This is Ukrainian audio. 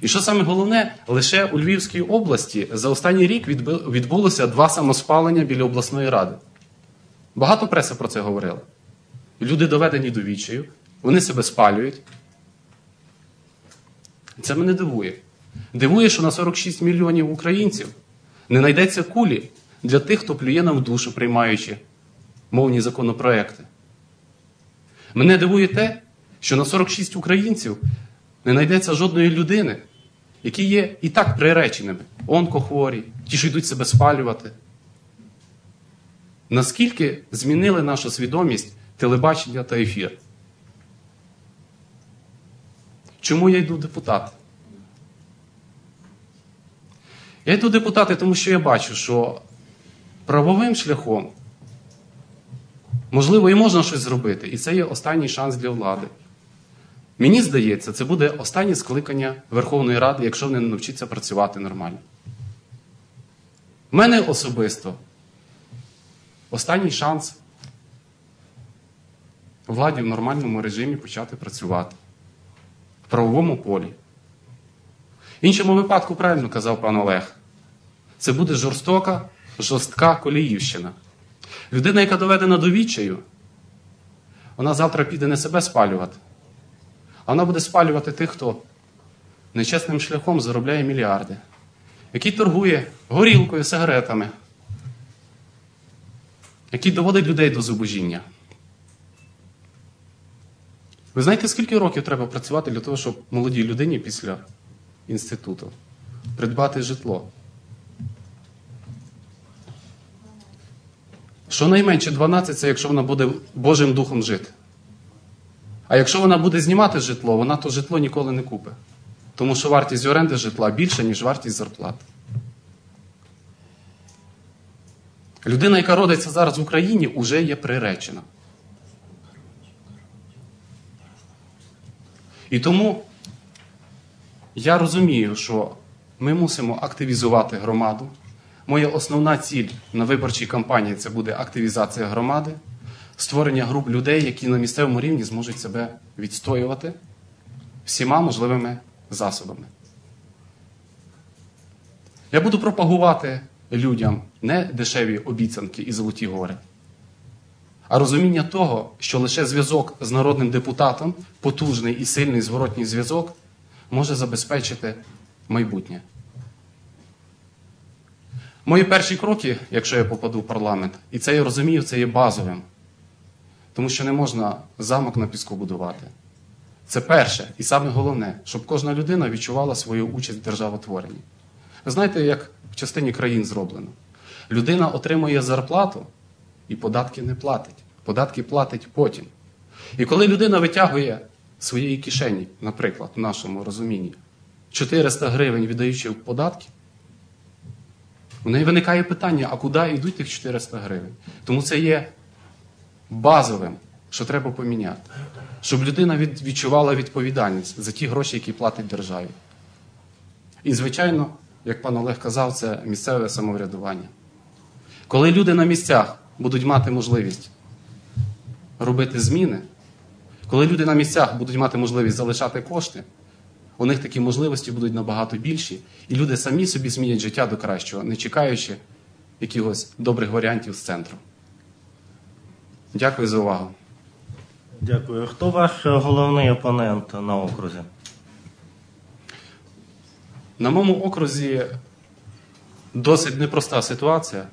І що саме головне, лише у Львівській області за останній рік відбулося два самоспалення біля обласної ради. Багато преса про це говорила. Люди доведені до відчаю, вони себе спалюють. Це мене дивує. Дивує, що на 46 мільйонів українців не знайдеться кулі для тих, хто плює нам в душу, приймаючи мовні законопроекти. Мене дивує те, що на 46 українців не знайдеться жодної людини, які є і так приреченими, онкохворі, ті, що йдуть себе спалювати. Наскільки змінили нашу свідомість телебачення та ефір? Чому я йду в депутати? Я йду в депутати, тому що я бачу, що правовим шляхом можливо і можна щось зробити, і це є останній шанс для влади. Мені здається, це буде останнє скликання Верховної Ради, якщо вони не навчаться працювати нормально. У мене особисто останній шанс владі в нормальному режимі почати працювати в правовому полі. В іншому випадку, правильно казав пан Олег, це буде жорстока, жорстка коліївщина. Людина, яка доведена до відчаю, вона завтра піде не себе спалювати, а вона буде спалювати тих, хто нечесним шляхом заробляє мільярди, який торгує горілкою, сигаретами, який доводить людей до зубожіння. Ви знаєте, скільки років треба працювати для того, щоб молодій людині після інституту придбати житло? Щонайменше 12 це якщо вона буде Божим духом жити. А якщо вона буде знімати житло, вона то житло ніколи не купить. Тому що вартість оренди житла більша, ніж вартість зарплати. Людина, яка родиться зараз в Україні, вже є приречена. І тому я розумію, що ми мусимо активізувати громаду. Моя основна ціль на виборчій кампанії це буде активізація громади, створення груп людей, які на місцевому рівні зможуть себе відстоювати всіма можливими засобами. Я буду пропагувати людям не дешеві обіцянки і золоті гори, а розуміння того, що лише зв'язок з народним депутатом, потужний і сильний зворотній зв'язок, може забезпечити майбутнє. Мої перші кроки, якщо я попаду в парламент, і це я розумію, це є базовим. Тому що не можна замок на піску будувати. Це перше і саме головне, щоб кожна людина відчувала свою участь в державотворенні. Ви знаєте, як в частині країн зроблено? Людина отримує зарплату і податки не платить. Податки платить потім. І коли людина витягує своєї кишені, наприклад, в нашому розумінні, 400 гривень віддаючи в податки, у неї виникає питання, а куди йдуть тих 400 гривень? Тому це є базовим, що треба поміняти. Щоб людина відчувала відповідальність за ті гроші, які платить державі. І, звичайно, як пан Олег казав, це місцеве самоврядування. Коли люди на місцях будуть мати можливість робити зміни, коли люди на місцях будуть мати можливість залишати кошти, у них такі можливості будуть набагато більші, і люди самі собі змінять життя до кращого, не чекаючи якихось добрих варіантів з центру. Дякую за увагу. Дякую. Хто ваш головний опонент на окрузі? На моєму окрузі досить непроста ситуація.